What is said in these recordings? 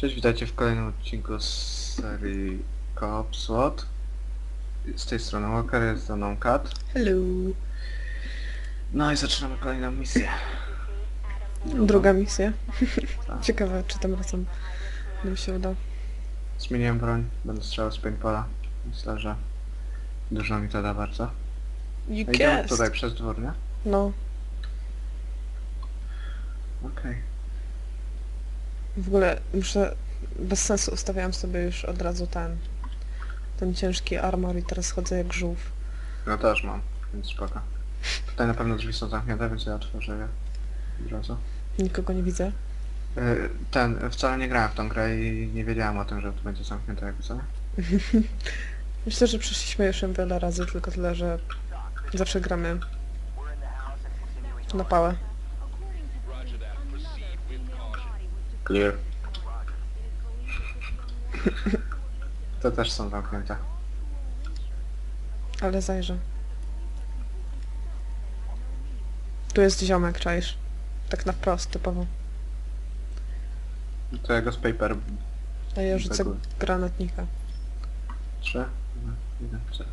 Cześć, witajcie w kolejnym odcinku z serii Coop SWAT. Z tej strony Walker, jest za mną Kat. Hello. No i zaczynamy kolejną misję. Druga misja. Tak. Ciekawe, czy tym razem nam się uda. Zmieniłem broń, będę strzelał z paintballa. Myślę, że dużo mi to da bardzo. You Idziemy guessed. tutaj przez dwór, nie? No, Okej. W ogóle muszę... Bez sensu ustawiałam sobie już od razu ten... Ten ciężki armor i teraz chodzę jak żółw. No też mam, więc spoko. Tutaj na pewno drzwi są zamknięte, więc ja otworzę je od razu. Nikogo nie widzę. Y, Ten, wcale nie grałem w tą grę i nie wiedziałem o tym, że to będzie zamknięte jakby co. Myślę, że przeszliśmy już ją wiele razy, tylko tyle, że zawsze gramy na pałę. Clear. To też są zamknięte. Ale zajrzę. Tu jest ziomek, czaisz? Tak na wprost, typowo. To jego z paper A ja rzucę Tego. granatnika. 3, 1, 3.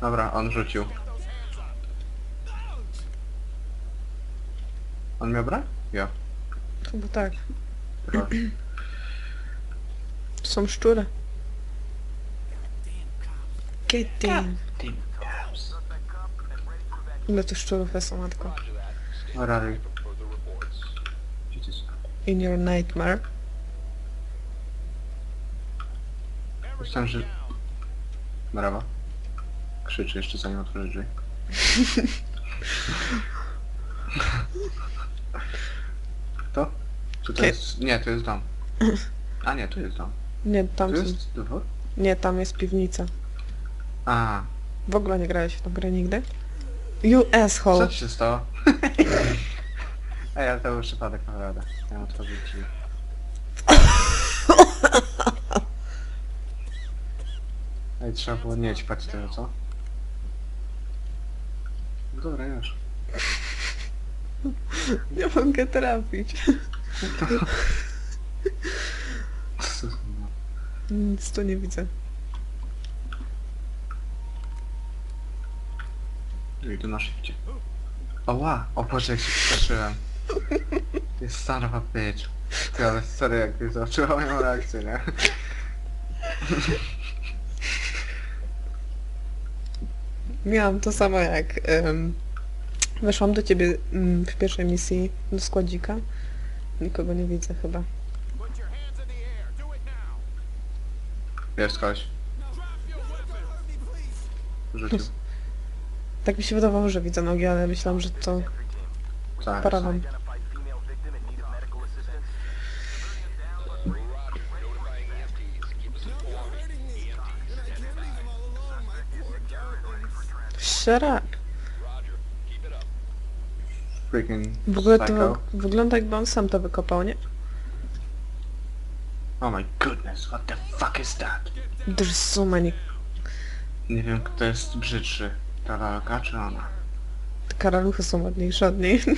Dobra, on rzucił. On miał broń? Ja. Chyba tak. Chyba. Są szczury. Team Caps. Ile tych szczurów jest, o matko? Where are you? In your nightmare. Myślałem, że... Brawo. Krzyczy jeszcze zanim otworzy drzwi. To? Czy to Kie- jest... Nie, to jest dom. A nie, tu jest dom. Nie, tam Tu są... jest dwór? Nie, tam jest piwnica. A, W ogóle nie grałeś w tą grę nigdy? You asshole. co ci się stało? Ej, ale to był przypadek naprawdę. Miałem otworzyć drzwi. Ej, trzeba było nie ćpać tego, co? Dobra, już. Nie mogę trafić. Nic tu nie widzę. Idę na szybcie. Oła! O Boże, jak się przestraszyłem. Jest son of a bitch. Ty, ale sorry, jak zobaczyła moją reakcję, nie? Miałam to samo jak em, weszłam do ciebie mm, w pierwszej misji do składzika. Nikogo nie widzę chyba. Jest koleś. Rzucił. Tak mi się wydawało, że widzę nogi, ale myślałam, że to Tak. parawan. Shut up. Freaking W ogóle to psycho. wygląda jakby on sam to wykopał, nie? Oh my goodness, what the fuck is that? There's so many. Nie wiem, kto jest brzydszy. Ta lalka czy ona? Te karaluchy są ładniejsze od niej.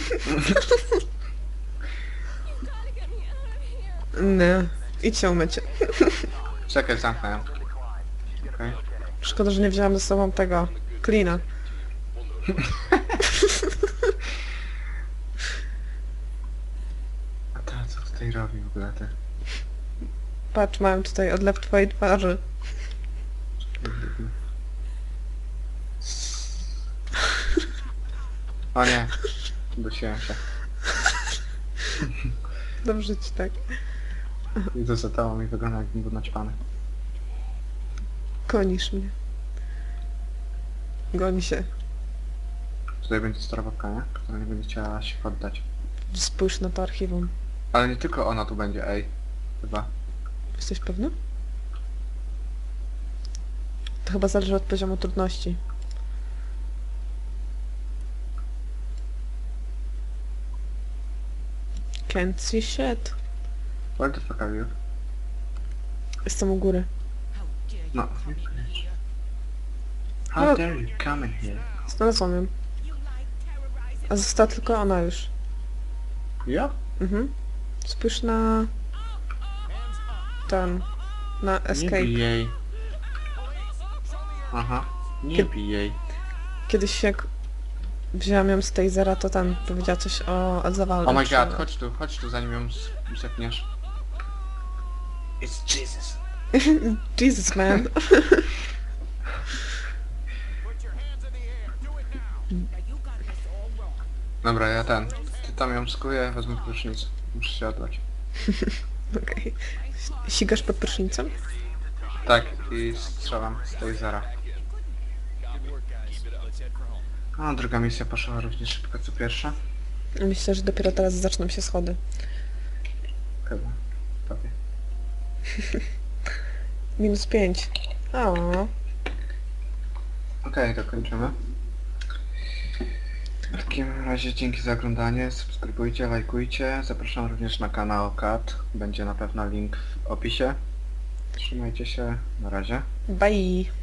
Nie. Idź się umyć. Czekaj, zamknę ją. Okej. Szkoda, że nie wziąłem ze sobą tego klina. A ta co tutaj robi w ogóle ty? Patrz, mają tutaj odlew twojej twarzy. O nie. Dusiłem się. Dobrze ci tak. I to za tobą mi wygląda jakbym był naćpany. Konisz mnie. Goni się. Tutaj będzie stara babka, nie? Która nie będzie chciała się poddać. Spójrz na to archiwum. Ale nie tylko ona tu będzie, ej. Chyba. Jesteś pewny? To chyba zależy od poziomu trudności. Can't see shit. Where the fuck are you? Jestem u góry. No. No. How dare you come in here? Znalazłam ją. A została tylko ona już. Ja? Mhm. Spójrz na... Ten... Na Nie escape. bij jej. Aha. Nie Kiedy- bij jej. Kiedyś jak wzięłam ją z tasera, to ten powiedziała coś o zawale. Oh my god, chodź tu, chodź tu zanim ją zepniesz. It's Jesus. Jesus man. Dobra, ja ten. Ty tam ją skuję, wezmę prysznic. Muszę się odlać. Okej. Sigasz pod prysznicem? Tak, i strzelam z tej zera. A druga misja poszła równie szybko co pierwsza. Myślę, że dopiero teraz zaczną się schody. Chyba. Prawie. Minus 5. O, Okej, to kończymy. W takim razie dzięki za oglądanie, subskrybujcie, lajkujcie. Zapraszam również na kanał KAT. Będzie na pewno link w opisie. Trzymajcie się, na razie. bye.